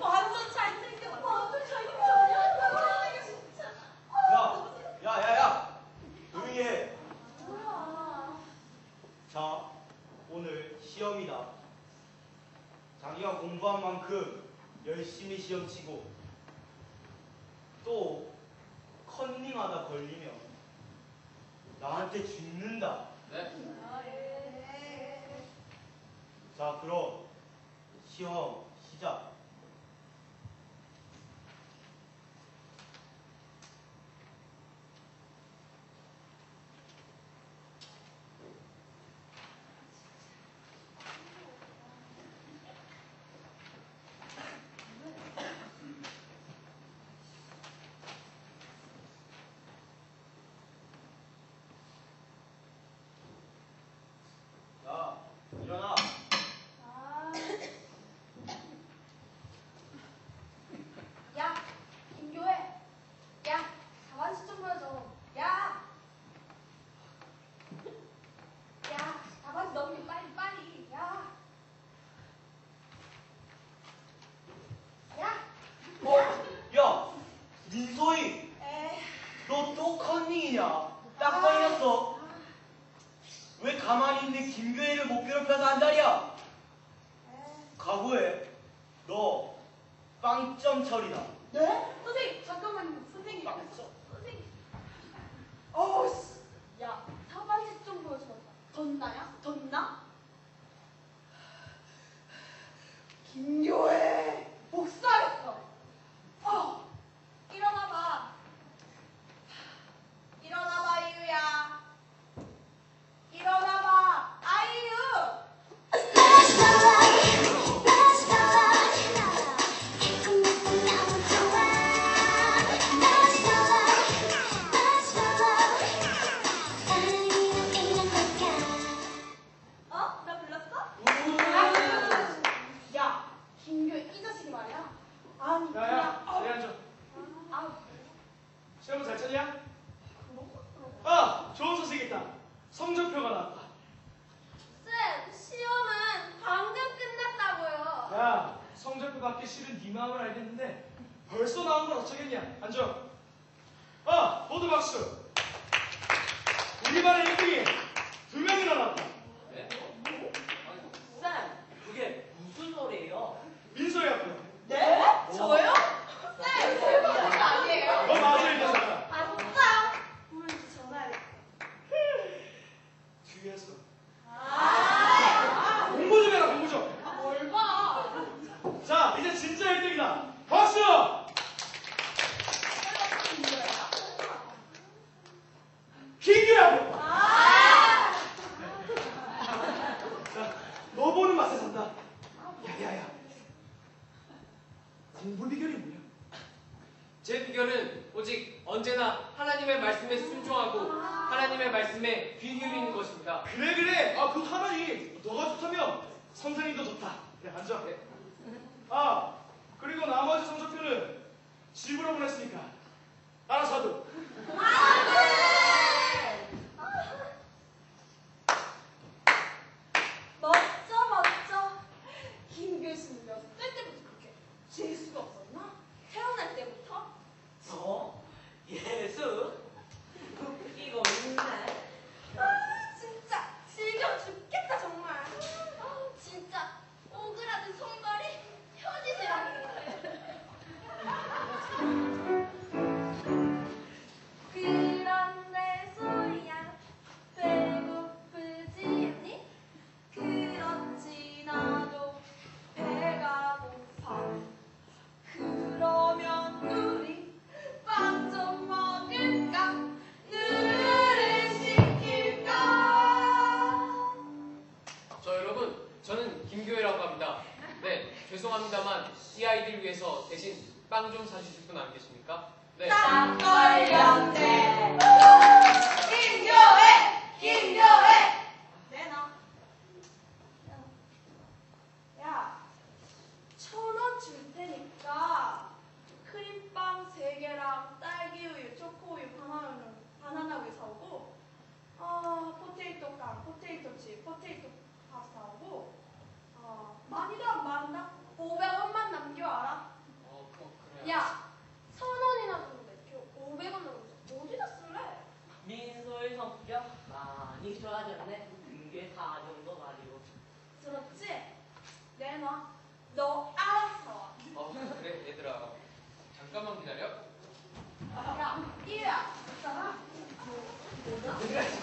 완전 잘생겼어. 잘생겼어. 이게 진짜. 야, 야, 야, 야. 조용히 자, 오늘 시험이다. 자기가 공부한 만큼 열심히 시험 치고 또 컨닝하다 걸리면 나한테 준 잠깐만 이 아이들 위해서 대신 빵 좀 사주실 분 아니겠습니까? 네. 땅벌 영재 김교회 김교 야, 천 원이나 주는데 500원 넘는데 어디다 쓸래? 민소의 성격 많이 좋아졌네. 등계 사정도 말이고. 들었지? 내놔. 너 알아서. 어, 그래, 얘들아. 잠깐만 기다려. 야, 이야. 있잖아. 뭐야?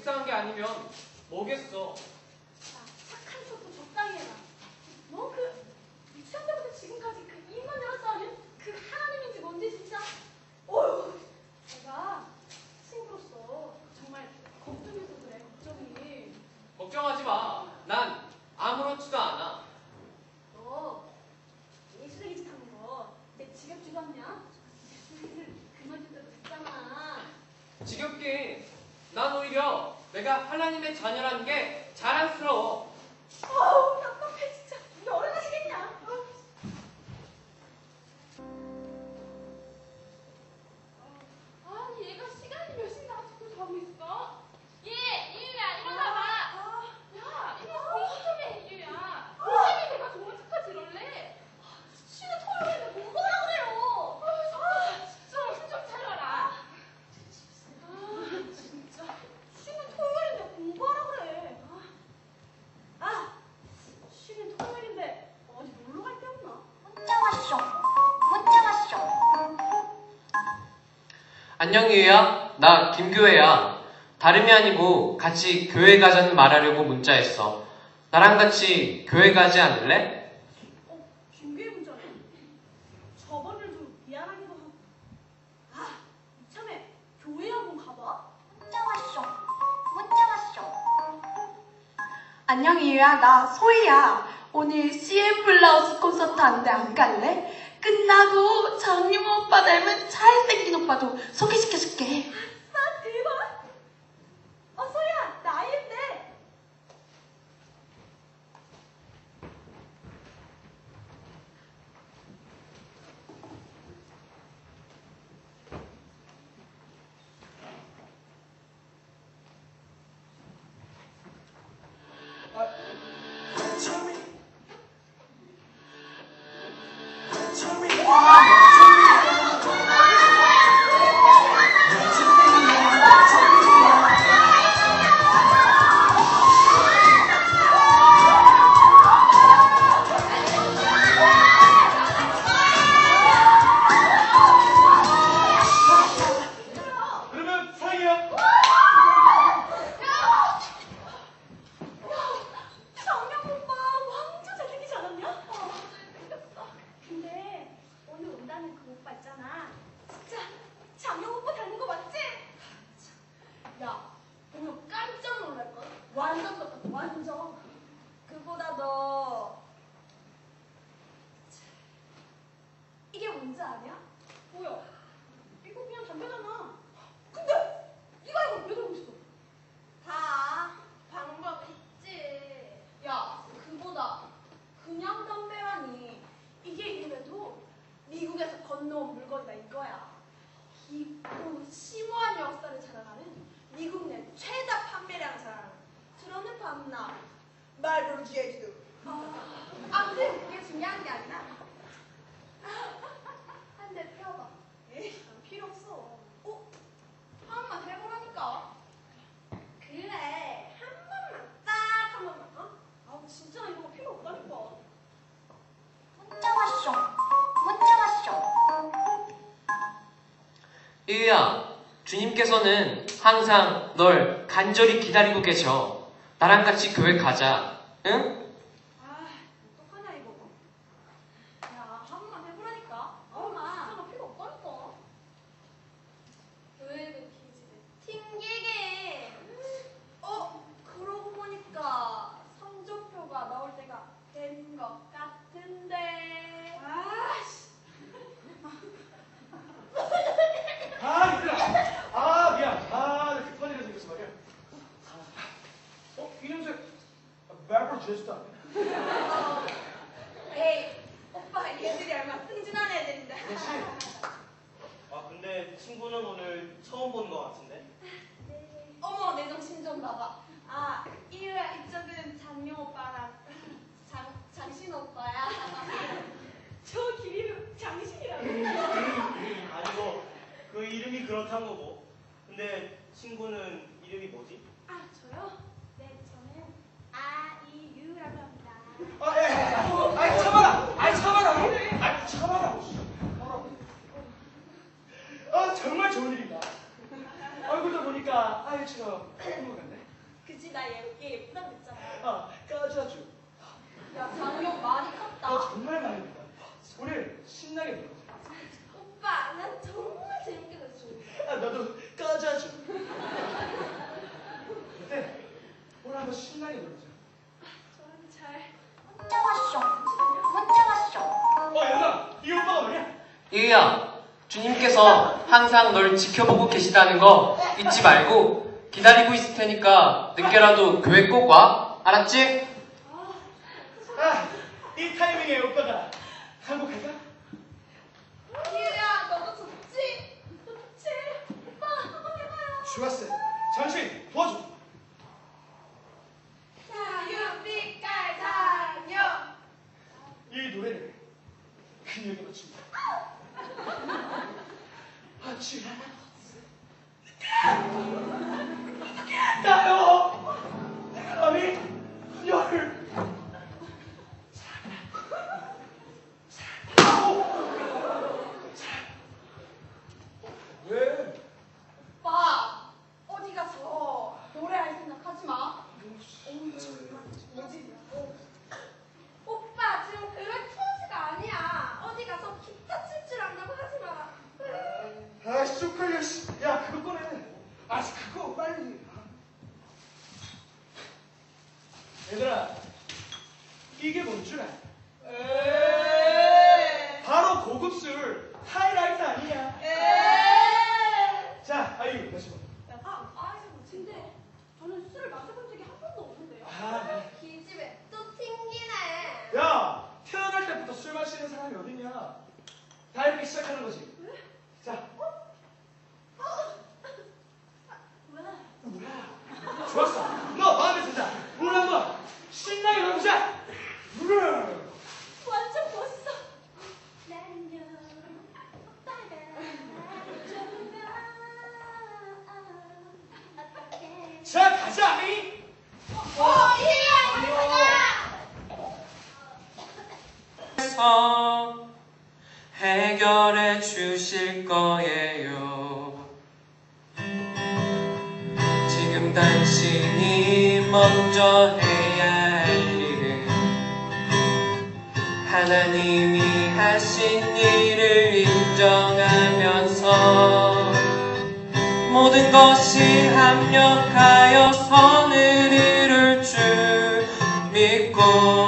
불쌍한 게 아니면 뭐겠어? 난 오히려 내가 하나님의 자녀라는 게 자랑스러워. 안녕 유야 나 김교회야. 다름이 아니고 같이 교회 가자는 말하려고 문자했어. 나랑 같이 교회 가지 않을래? 어, 김교회 문자 저번에도 미안하기도 하고. 아 이참에 교회 한번 가봐. 문자 왔어 문자 왔어 안녕 이유야 나 소희야. 오늘 CM 블라우스 콘서트 한데 안 갈래? 끝나고 장님 오빠 닮은 잘생긴 오빠도 소개시켜줄게. 아, 대박! 그것이다 이거야. 깊고 심오한 역사를 자랑하는 미국 내 최다 판매량 사랑. 들어는 밤나. 말벌 GH. 아무튼 그게 중요한 게 아니라. 일야 주님께서는 항상 널 간절히 기다리고 계셔. 나랑 같이 교회 가자. 응? 화장실로 넘어갔네. 그치 나 예쁘게 예쁘다 그랬잖아 아, 까자주. 야 장혁 많이 컸다. 아, 정말 많이 컸다. 오늘 신나게 놀았어. 오빠 난 정말 재밌게 놀았어. 아, 나도 까자주. 그때 오늘 한번 신나게 놀자. 저는 잘. 혼자 왔쇼. 혼자 왔쇼. 어, 연아, 이 오빠가 뭐냐? 예, 이유야, 주님께서 항상 널 지켜보고 계시다는 거 잊지 말고 기다리고 있을 테니까 늦게라도 교회 꼭 와. 알았지? 아, 이 타이밍에 오빠가 한국 갈까? 기우야, 너무 좋지? 좋지? 오빠, 한번 해봐요. 좋았어. 잠시 도와줘. 자유빛깔 사유. 이 노래를 그녀에게 맞춥니다. second was it? 같이 합력하여 선을 이룰 줄 믿고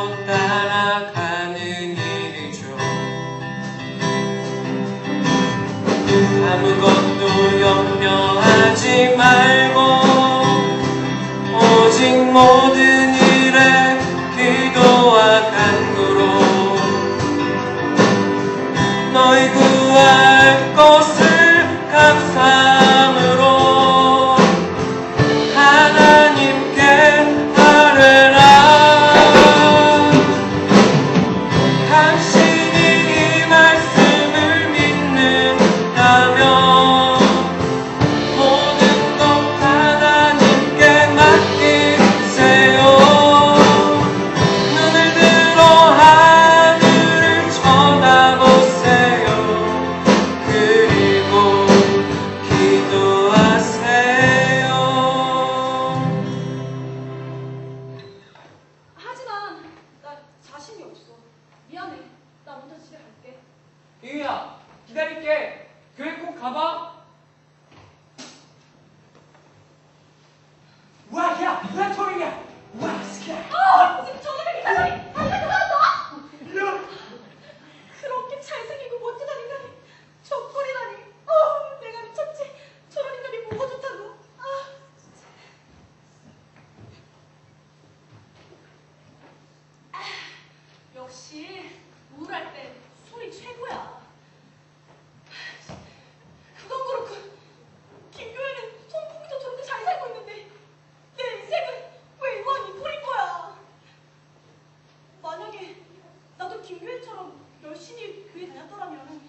열심히 유해처럼 열심히 교회 다녔더라면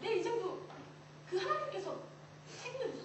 내 인생도 그 하나님께서 책임져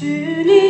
주님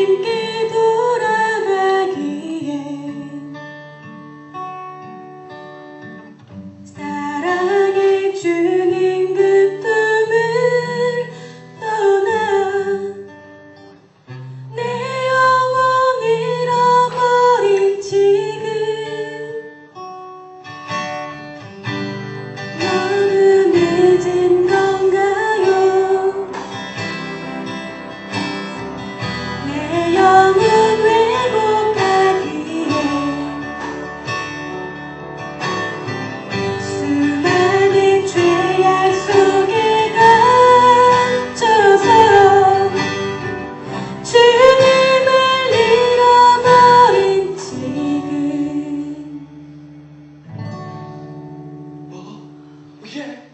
예.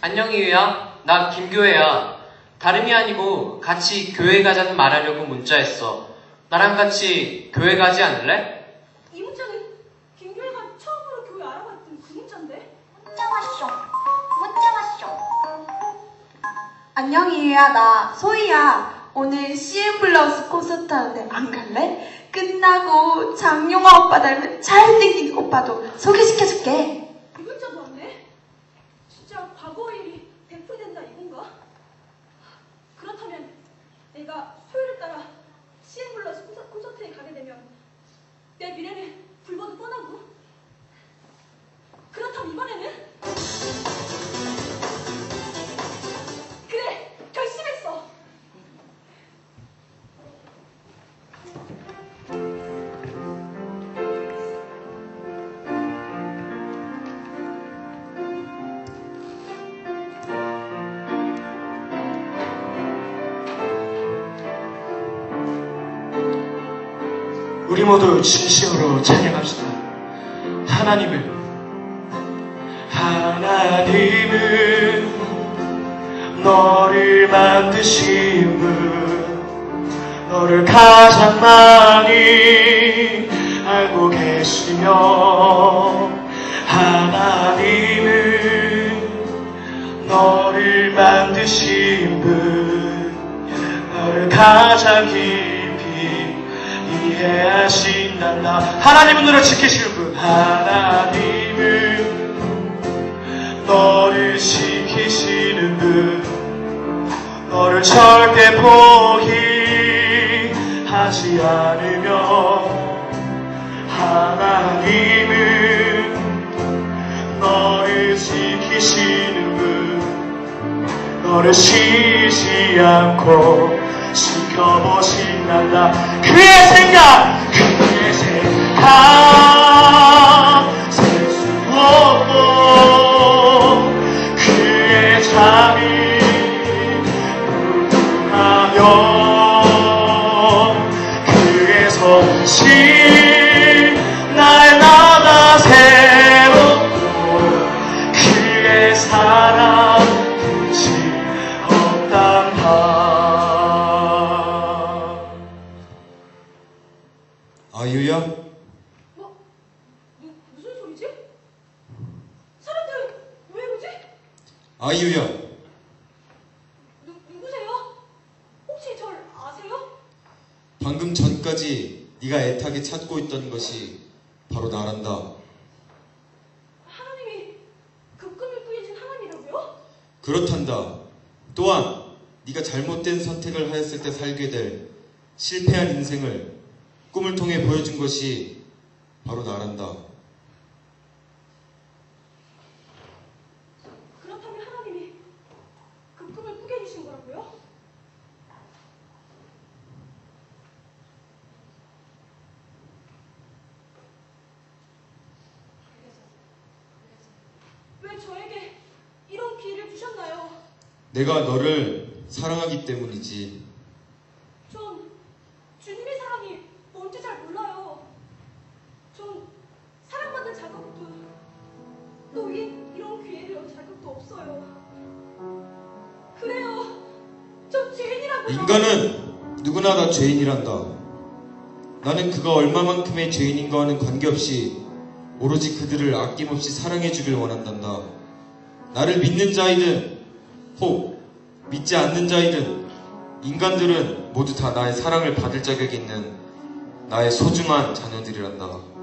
안녕 이유야. 나 김교회야. 다름이 아니고 같이 교회 가자는 말하려고 문자했어. 나랑 같이 교회 가지 않을래? 이 문자는 김교회가 처음으로 교회 알아봤던 그 문자인데? 문자 왔쇼. 문자 왔쇼. 안녕 이유야 나 소희야 오늘 CM 블라우스 콘서트 하는데 안 갈래? 끝나고 장용화 오빠 닮은 잘생긴 오빠도 소개시켜줄게 이 문자도 왔네? 진짜 과거의 일이 되풀이된다 이건가? 그렇다면 내가 소율을 따라 CM 블러스 콘서- 콘서트에 가게 되면 내 미래는 불보듯 뻔하고? 그렇다면 이번에는 우리 모두 진심으로 찬양합시다. 하나님을 하나님은 너를 만드신 분 너를 가장 많이 알고 계시며 하나님은 너를 만드신 분 너를 가장 깊이 이해하신단다 하나님은 너를 지키실 분. 하나님은 너를 지키시는 분. 너를 절대 포기하지 않으며 하나님은 너를 지키시는 분. 너를 쉬지 않고 지켜보신단다. 그의 생각 그의 생각 방금 전까지 네가 애타게 찾고 있던 것이 바로 나란다. 하나님이 그 꿈을 꾸려준 하나님이라고요? 그렇단다. 또한 네가 잘못된 선택을 하였을 때 살게 될 실패한 인생을 꿈을 통해 보여준 것이 바로 나란다. 그렇다면 하나님이 그 꿈을 꾸게 해주신 거라고요? 왜 저에게 이런 기회를 주셨나요? 내가 너를 사랑하기 때문이지. 전 주님의 사랑이 뭔지 잘 몰라요. 전 사랑받는 자격도 또 이, 이런 기회를 얻을 자격도 없어요. 그래요. 전 죄인이라고요. 인간은 누구나 다 죄인이란다. 나는 그가 얼마만큼의 죄인인가와는 관계없이 오로지 그들을 아낌없이 사랑해 주길 원한단다. 나를 믿는 자이든 혹 믿지 않는 자이든 인간들은 모두 다 나의 사랑을 받을 자격이 있는 나의 소중한 자녀들이란다.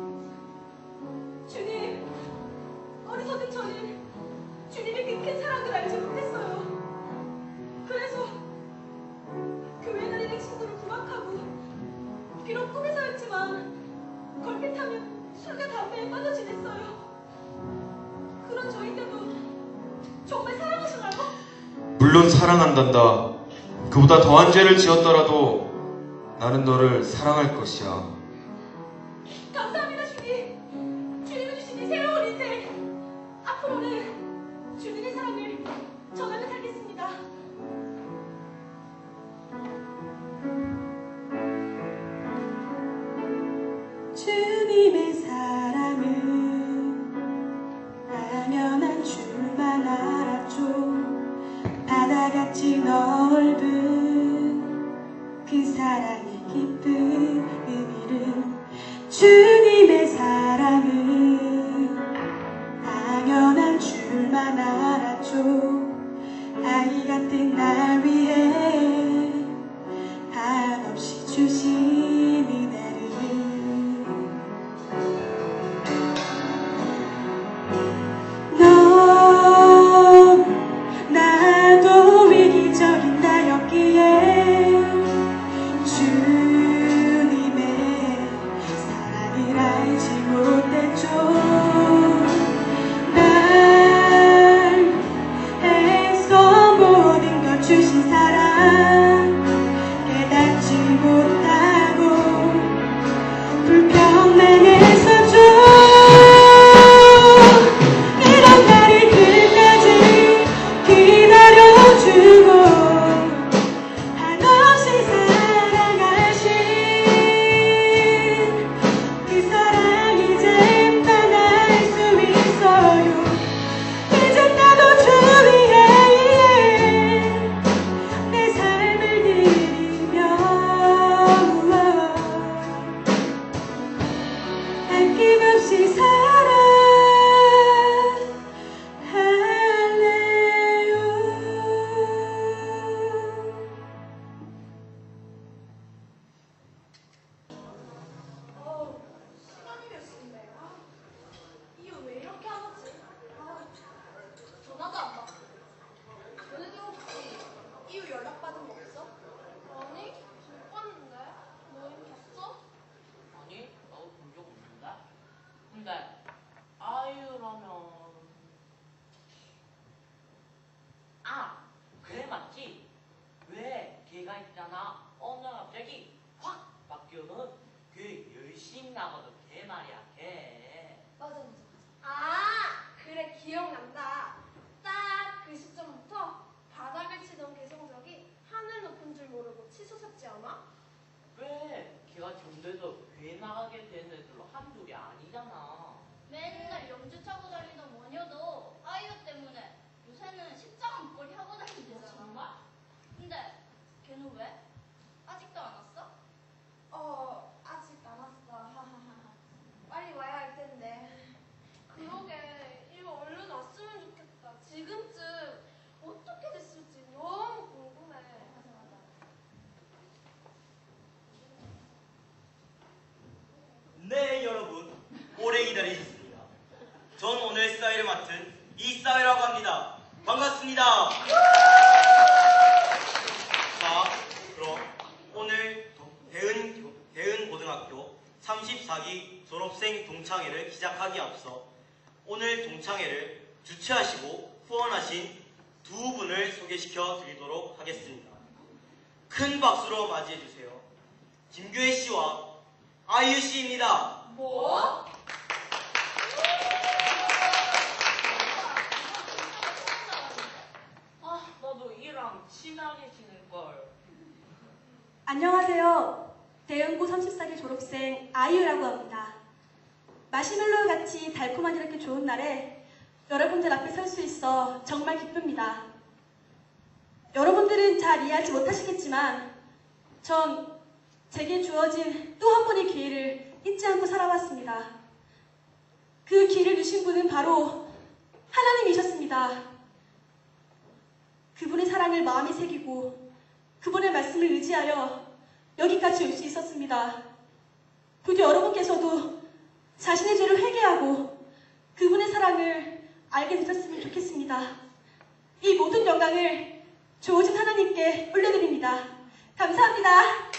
사랑한단다. 그보다 더한 죄를 지었더라도 나는 너를 사랑할 것이야. 전대에서 배 나가게 된 애들로 한둘이 아니잖아. 맨날 영주 타고 달리던 원효도 아이유 때문에 요새는 십자가 목걸이 하고 다니잖아. 정말? 근데 걔는 왜? 기다리셨습니다. 전 오늘 스타일을 맡은 이스타일이라고 합니다. 반갑습니다. 자, 그럼 오늘 대은, 대은 고등학교 34기 졸업생 동창회를 시작하기 앞서 오늘 동창회를 주최하시고 후원하신 두 분을 소개시켜 드리도록 하겠습니다. 큰 박수로 맞이해주세요. 김규혜 씨와 아이유 씨입니다. 뭐? 안녕하세요. 대연고 34기 졸업생 아이유라고 합니다. 마시멜로우 같이 달콤한 이렇게 좋은 날에 여러분들 앞에 설 수 있어 정말 기쁩니다. 여러분들은 잘 이해하지 못하시겠지만 전 제게 주어진 또 한 번의 기회를 잊지 않고 살아왔습니다. 그 기회를 주신 분은 바로 하나님이셨습니다. 그분의 사랑을 마음에 새기고 그분의 말씀을 의지하여 여기까지 올 수 있었습니다. 부디 여러분께서도 자신의 죄를 회개하고 그분의 사랑을 알게 되셨으면 좋겠습니다. 이 모든 영광을 주어진 하나님께 올려드립니다. 감사합니다.